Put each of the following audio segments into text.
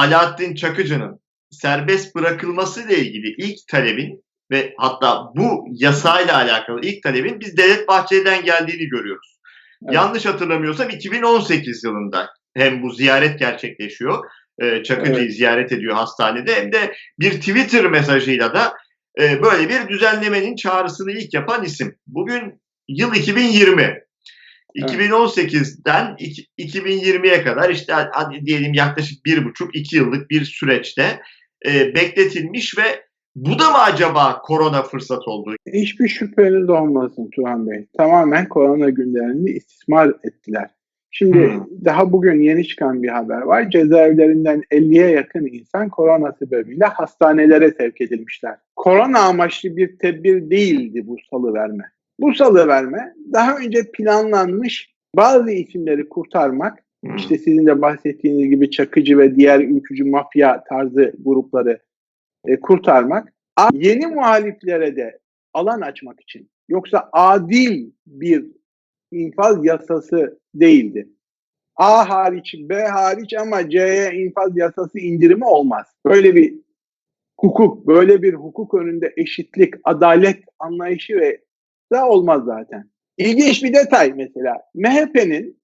Alaaddin Çakıcı'nın serbest bırakılması ile ilgili ilk talebin ve hatta bu yasayla alakalı ilk talebin biz Devlet Bahçeli'den geldiğini görüyoruz. Evet. Yanlış hatırlamıyorsam 2018 yılında hem bu ziyaret gerçekleşiyor. E, Çakıcı'yı evet. ziyaret ediyor hastanede hem de bir Twitter mesajıyla da e, böyle bir düzenlemenin çağrısını ilk yapan isim. Bugün yıl 2020. 2018'den 2020'ye kadar işte hadi diyelim yaklaşık bir buçuk iki yıllık bir süreçte e, bekletilmiş ve bu da mı acaba korona fırsat oldu? Hiçbir şüpheniz olmasın Tuhan Bey. Tamamen korona günlerini istismar ettiler. Şimdi hmm. daha bugün yeni çıkan bir haber var. Cezaevlerinden 50'ye yakın insan korona sebebiyle hastanelere sevk edilmişler. Korona amaçlı bir tedbir değildi bu salı verme. Bu salı verme daha önce planlanmış bazı isimleri kurtarmak, hmm. işte sizin de bahsettiğiniz gibi Çakıcı ve diğer ülkücü mafya tarzı grupları e, kurtarmak, yeni muhaliflere de alan açmak için. Yoksa adil bir infaz yasası değildi. A hariç, B hariç ama C'ye infaz yasası indirimi olmaz. Böyle bir hukuk, böyle bir hukuk önünde eşitlik, adalet anlayışı ve da olmaz zaten. İlginç bir detay mesela. MHP'nin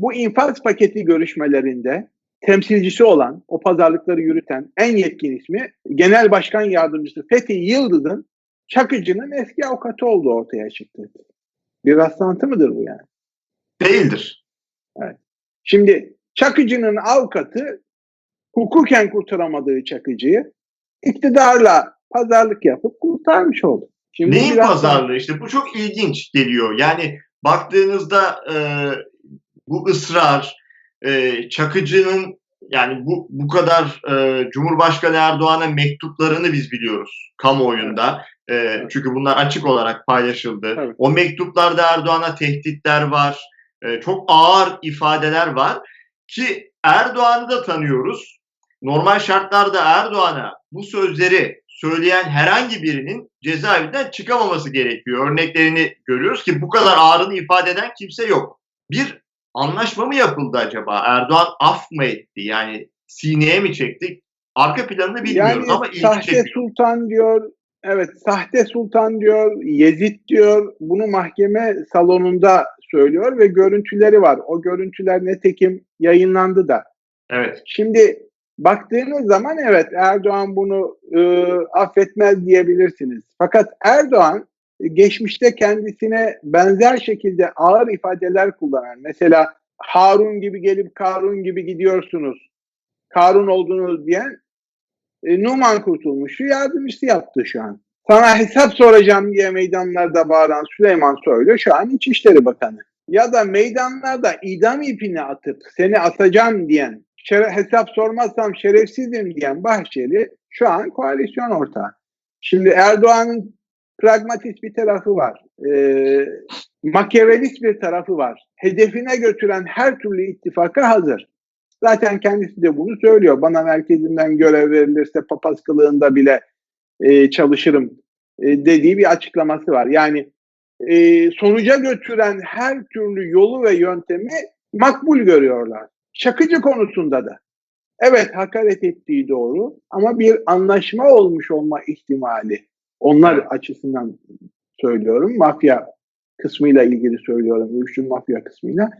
bu infaz paketi görüşmelerinde temsilcisi olan, o pazarlıkları yürüten en yetkin ismi Genel Başkan Yardımcısı Fethi Yıldız'ın Çakıcı'nın eski avukatı olduğu ortaya çıktı. Bir rastlantı mıdır bu yani? Değildir. Evet. Şimdi Çakıcı'nın avukatı hukuken kurtaramadığı Çakıcı'yı iktidarla pazarlık yapıp kurtarmış oldu. Şimdi Neyin pazarlığı işte bu çok ilginç geliyor. Yani baktığınızda e, bu ısrar e, Çakıcı'nın yani bu bu kadar e, Cumhurbaşkanı Erdoğan'a mektuplarını biz biliyoruz kamuoyunda. E, çünkü bunlar açık olarak paylaşıldı. Evet. O mektuplarda Erdoğan'a tehditler var. E, çok ağır ifadeler var ki Erdoğan'ı da tanıyoruz. Normal şartlarda Erdoğan'a bu sözleri söyleyen herhangi birinin cezaevinden çıkamaması gerekiyor. Örneklerini görüyoruz ki bu kadar ağırını ifade eden kimse yok. Bir anlaşma mı yapıldı acaba? Erdoğan af mı etti? Yani sineye mi çektik? Arka planını bilmiyoruz yani, ama ilgi sahte çekiyor. sultan diyor, evet sahte sultan diyor, Yezid diyor. Bunu mahkeme salonunda söylüyor ve görüntüleri var. O görüntüler netekim yayınlandı da. Evet. Şimdi baktığınız zaman evet Erdoğan bunu e, affetmez diyebilirsiniz. Fakat Erdoğan geçmişte kendisine benzer şekilde ağır ifadeler kullanan mesela Harun gibi gelip Karun gibi gidiyorsunuz. Karun olduğunuz diyen e, Numan Kurtulmuş'u yardımcısı yaptı şu an. Sana hesap soracağım diye meydanlarda bağıran Süleyman Soylu şu an İçişleri Bakanı. Ya da meydanlarda idam ipini atıp seni atacağım diyen, hesap sormazsam şerefsizim diyen Bahçeli şu an koalisyon ortağı. Şimdi Erdoğan'ın pragmatist bir tarafı var. E, makyavelist bir tarafı var. Hedefine götüren her türlü ittifaka hazır. Zaten kendisi de bunu söylüyor. Bana merkezimden görev verilirse papaz kılığında bile e, çalışırım e, dediği bir açıklaması var. Yani e, sonuca götüren her türlü yolu ve yöntemi makbul görüyorlar. Şakıcı konusunda da. Evet hakaret ettiği doğru ama bir anlaşma olmuş olma ihtimali onlar açısından söylüyorum. Mafya kısmıyla ilgili söylüyorum. Uyuşturucu mafya kısmıyla.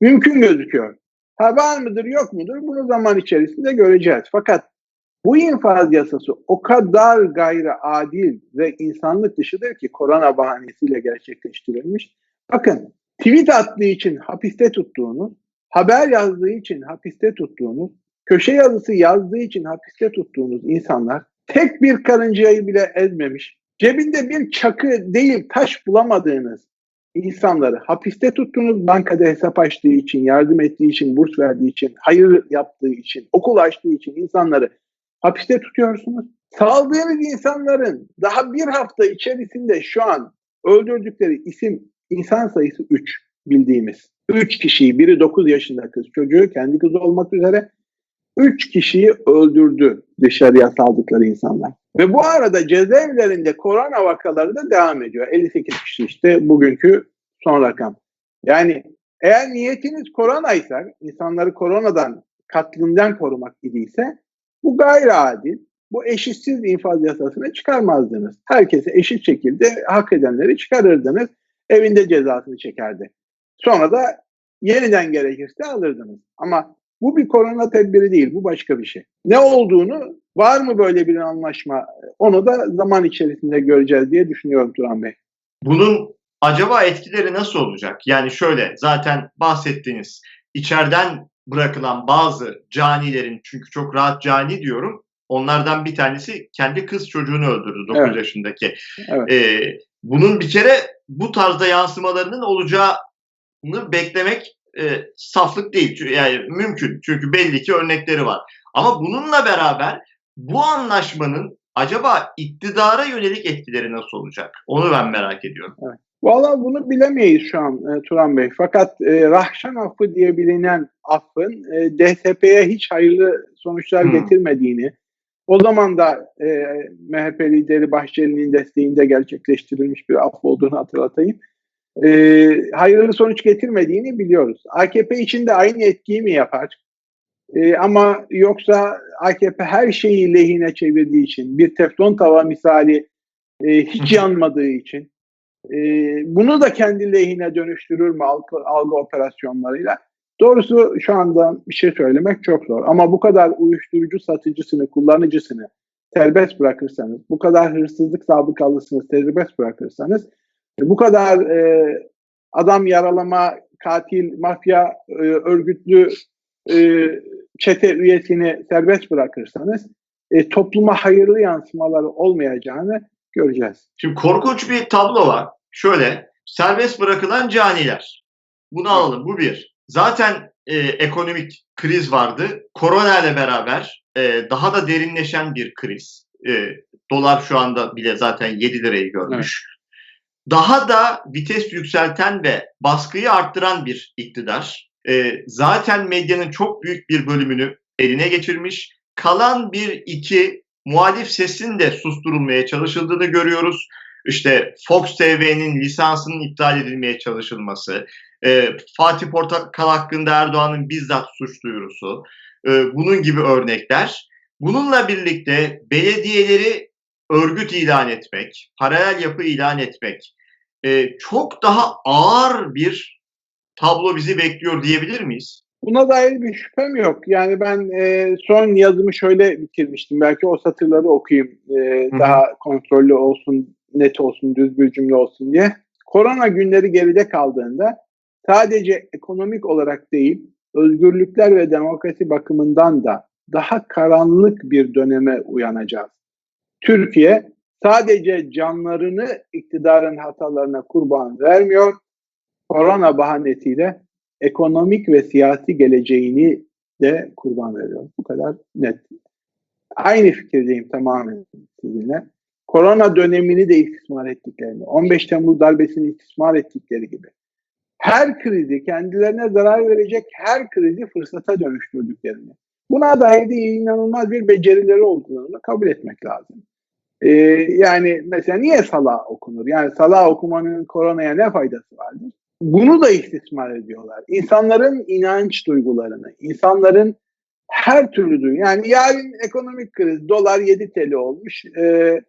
Mümkün gözüküyor. Ha var mıdır yok mudur bunu zaman içerisinde göreceğiz. Fakat bu infaz yasası o kadar gayri adil ve insanlık dışıdır ki korona bahanesiyle gerçekleştirilmiş. Bakın tweet attığı için hapiste tuttuğunu, haber yazdığı için hapiste tuttuğunuz, köşe yazısı yazdığı için hapiste tuttuğunuz insanlar tek bir karıncayı bile ezmemiş, cebinde bir çakı değil taş bulamadığınız insanları hapiste tuttunuz bankada hesap açtığı için, yardım ettiği için, burs verdiği için, hayır yaptığı için, okul açtığı için insanları hapiste tutuyorsunuz. Saldığınız insanların daha bir hafta içerisinde şu an öldürdükleri isim insan sayısı 3 bildiğimiz. 3 kişiyi, biri 9 yaşında kız çocuğu, kendi kızı olmak üzere 3 kişiyi öldürdü dışarıya saldıkları insanlar. Ve bu arada cezaevlerinde korona vakaları da devam ediyor. 58 kişi işte bugünkü son rakam. Yani eğer niyetiniz koronaysa, insanları koronadan, katlinden korumak idiyse Bu gayri adil, bu eşitsiz infaz yasasını çıkarmazdınız. Herkese eşit şekilde hak edenleri çıkarırdınız. Evinde cezasını çekerdi. Sonra da yeniden gerekirse alırdınız. Ama bu bir korona tedbiri değil, bu başka bir şey. Ne olduğunu, var mı böyle bir anlaşma, onu da zaman içerisinde göreceğiz diye düşünüyorum Turan Bey. Bunun acaba etkileri nasıl olacak? Yani şöyle, zaten bahsettiğiniz içeriden bırakılan bazı canilerin, çünkü çok rahat cani diyorum, onlardan bir tanesi kendi kız çocuğunu öldürdü 9 Evet. yaşındaki. Evet. Ee, bunun bir kere bu tarzda yansımalarının olacağını beklemek e, saflık değil. Yani mümkün. Çünkü belli ki örnekleri var. Ama bununla beraber bu anlaşmanın acaba iktidara yönelik etkileri nasıl olacak? Onu ben merak ediyorum. Valla bunu bilemeyiz şu an e, Turan Bey. Fakat e, Rahşan affı diye bilinen affın e, DSP'ye hiç hayırlı sonuçlar Hmm. getirmediğini, o zaman da e, MHP lideri Bahçeli'nin desteğinde gerçekleştirilmiş bir af olduğunu hatırlatayım. E, hayırlı sonuç getirmediğini biliyoruz. AKP için de aynı etkiyi mi yapar? E, ama yoksa AKP her şeyi lehine çevirdiği için, bir teflon tava misali e, hiç yanmadığı için, e, bunu da kendi lehine dönüştürür mü algı, algı operasyonlarıyla? Doğrusu şu anda bir şey söylemek çok zor. Ama bu kadar uyuşturucu satıcısını, kullanıcısını serbest bırakırsanız, bu kadar hırsızlık sabıkalısını serbest bırakırsanız, bu kadar e, adam yaralama, katil, mafya, e, örgütlü e, çete üyesini serbest bırakırsanız e, topluma hayırlı yansımaları olmayacağını göreceğiz. Şimdi korkunç bir tablo var. Şöyle, serbest bırakılan caniler. Bunu alalım, bu bir. Zaten e, ekonomik kriz vardı. Korona ile beraber e, daha da derinleşen bir kriz. E, dolar şu anda bile zaten 7 lirayı görmüş. Daha da vites yükselten ve baskıyı arttıran bir iktidar. E, zaten medyanın çok büyük bir bölümünü eline geçirmiş. Kalan bir iki muhalif sesin de susturulmaya çalışıldığını görüyoruz. İşte Fox TV'nin lisansının iptal edilmeye çalışılması, e, Fatih Portakal hakkında Erdoğan'ın bizzat suç duyurusu, e, bunun gibi örnekler. Bununla birlikte belediyeleri örgüt ilan etmek, paralel yapı ilan etmek e, çok daha ağır bir tablo bizi bekliyor diyebilir miyiz? Buna dair bir şüphem yok. Yani ben e, son yazımı şöyle bitirmiştim. Belki o satırları okuyayım. E, Hı daha kontrollü olsun, net olsun, düz bir cümle olsun diye. Korona günleri geride kaldığında sadece ekonomik olarak değil, özgürlükler ve demokrasi bakımından da daha karanlık bir döneme uyanacağız. Türkiye sadece canlarını iktidarın hatalarına kurban vermiyor, korona bahanesiyle ekonomik ve siyasi geleceğini de kurban veriyor. Bu kadar net. Aynı fikirdeyim tamamen sizinle. Korona dönemini de istismar ettiklerini, 15 Temmuz darbesini istismar ettikleri gibi her krizi kendilerine zarar verecek her krizi fırsata dönüştürdüklerini. Buna dair de inanılmaz bir becerileri olduğunu kabul etmek lazım. Ee, yani mesela niye sala okunur? Yani sala okumanın koronaya ne faydası vardır? Bunu da istismar ediyorlar. İnsanların inanç duygularını, insanların her türlü duygu. Yani yarın ekonomik kriz, dolar 7 TL olmuş. Ee,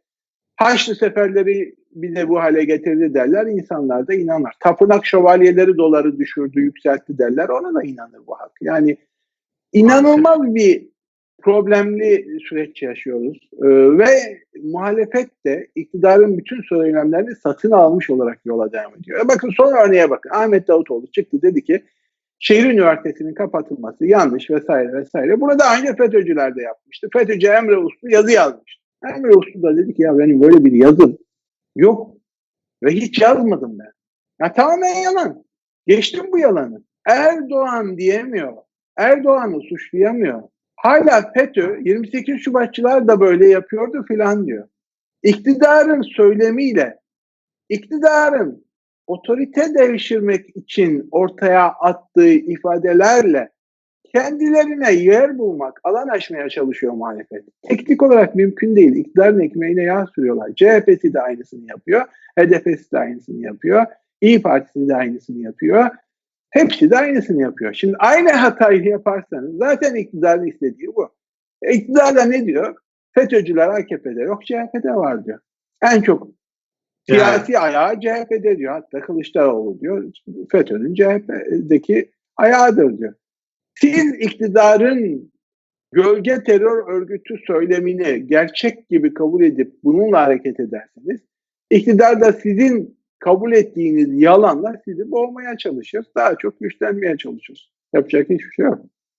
Haçlı seferleri bize bu hale getirdi derler. İnsanlar da inanır. Tapınak şövalyeleri doları düşürdü, yükseltti derler. Ona da inanır bu hak. Yani inanılmaz bir problemli süreç yaşıyoruz. Ee, ve muhalefet de iktidarın bütün söylemlerini satın almış olarak yola devam ediyor. E bakın son örneğe bakın. Ahmet Davutoğlu çıktı dedi ki şehir üniversitesinin kapatılması yanlış vesaire vesaire. Bunu daha önce FETÖ'cüler de yapmıştı. FETÖ'cü Emre Uslu yazı yazmıştı. Emre Uslu da dedi ki ya benim böyle bir yazım yok. Ve hiç yazmadım ben. Ya tamamen yalan. Geçtim bu yalanı. Erdoğan diyemiyor. Erdoğan'ı suçlayamıyor. Hala FETÖ 28 Şubatçılar da böyle yapıyordu filan diyor. İktidarın söylemiyle, iktidarın otorite devşirmek için ortaya attığı ifadelerle kendilerine yer bulmak, alan açmaya çalışıyor muhalefet. Teknik olarak mümkün değil. İktidarın ekmeğine yağ sürüyorlar. CHP'si de aynısını yapıyor. HDP'si de aynısını yapıyor. İyi Partisi de aynısını yapıyor. Hepsi de aynısını yapıyor. Şimdi aynı hatayı yaparsanız zaten iktidarın istediği bu. E, iktidar da ne diyor? FETÖ'cüler AKP'de yok CHP'de var diyor. En çok siyasi ayağı CHP'de diyor. Hatta Kılıçdaroğlu diyor FETÖ'nün CHP'deki ayağıdır diyor. Siz iktidarın gölge terör örgütü söylemini gerçek gibi kabul edip bununla hareket ederseniz iktidar da sizin kabul ettiğiniz yalanla sizi boğmaya çalışır. Daha çok güçlenmeye çalışır. Yapacak hiçbir şey yok.